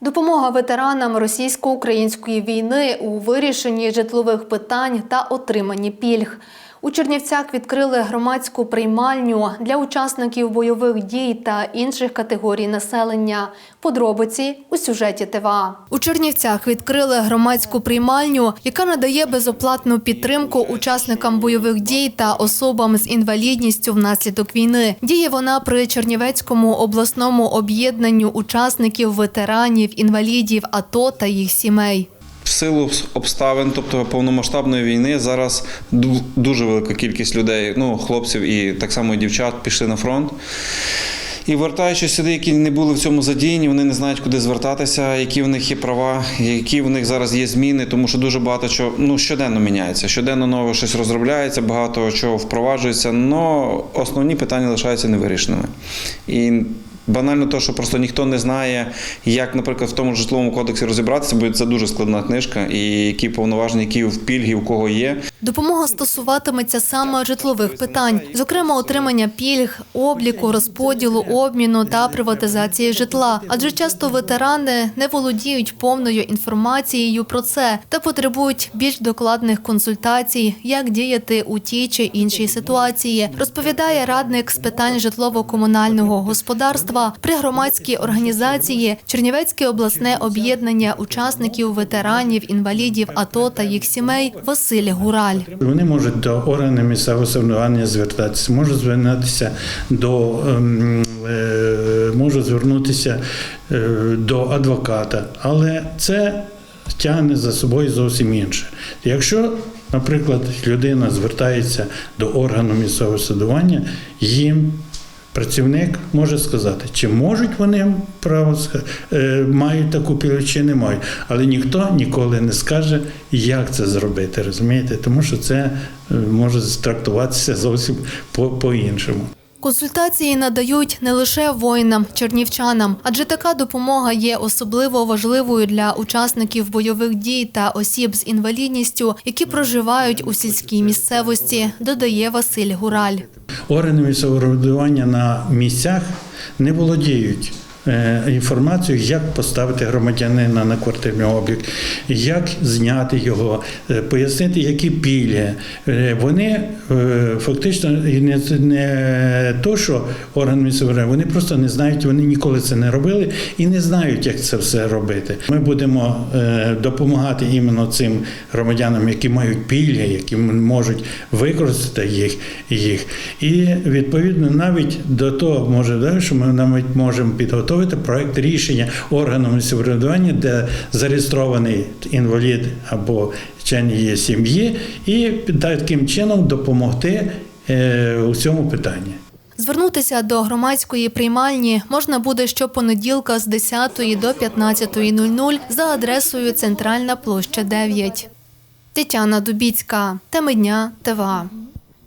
Допомога ветеранам російсько-української війни у вирішенні житлових питань та отриманні пільг. У Чернівцях відкрили громадську приймальню для учасників бойових дій та інших категорій населення. Подробиці у сюжеті ТВА. У Чернівцях відкрили громадську приймальню, яка надає безоплатну підтримку учасникам бойових дій та особам з інвалідністю внаслідок війни. Діє вона при Чернівецькому обласному об'єднанню учасників ветеранів, інвалідів АТО та їх сімей. В силу обставин, тобто повномасштабної війни, зараз дуже велика кількість людей, ну, хлопців і так само і дівчат пішли на фронт. І вертаючись сюди, які не були в цьому задіяні, вони не знають, куди звертатися, які в них є права, які в них зараз є зміни, тому що дуже багато чого ну, щоденно міняється. Щоденно нове щось розробляється, багато чого впроваджується, але основні питання лишаються невирішеними. І Банально то, що просто ніхто не знає, як, наприклад, в тому житловому кодексі розібратися, бо це дуже складна книжка, і які повноваження, які в пільги, у кого є. Допомога стосуватиметься саме житлових питань, зокрема отримання пільг, обліку, розподілу, обміну та приватизації житла. Адже часто ветерани не володіють повною інформацією про це та потребують більш докладних консультацій, як діяти у тій чи іншій ситуації, розповідає радник з питань житлово-комунального господарства при громадській організації Чернівецьке обласне об'єднання учасників ветеранів, інвалідів АТО та їх сімей Василь Гураль. Вони можуть до органів місцевого самоврядування звертатися, можуть звернутися до ем, е, можуть звернутися е, до адвоката, але це тягне за собою зовсім інше. Якщо, наприклад, людина звертається до органу місцевого судування, їм Працівник може сказати, чи можуть вони право е, мають таку пільгу, чи не мають. Але ніхто ніколи не скаже, як це зробити, розумієте? Тому що це е, може трактуватися зовсім по- по-іншому. Консультації надають не лише воїнам, чернівчанам, адже така допомога є особливо важливою для учасників бойових дій та осіб з інвалідністю, які проживають у сільській місцевості, додає Василь Гураль. Органи місцевого на місцях не володіють е, інформацією, як поставити громадянина на квартирний облік, як зняти його, е, пояснити, які пільги. Е, Вони фактично не, не то, що органи місцевого вони просто не знають, вони ніколи це не робили і не знають, як це все робити. Ми будемо допомагати іменно цим громадянам, які мають пільги, які можуть використати їх, їх. І відповідно навіть до того може да, що ми навіть можемо підготовити проект рішення органу самоврядування, де зареєстрований інвалід або член її сім'ї, і таким чином допомогти е, у цьому питанні. Звернутися до громадської приймальні можна буде щопонеділка з 10 до 15.00 за адресою Центральна площа 9. Тетяна Дубіцька. Теми дня ТВА.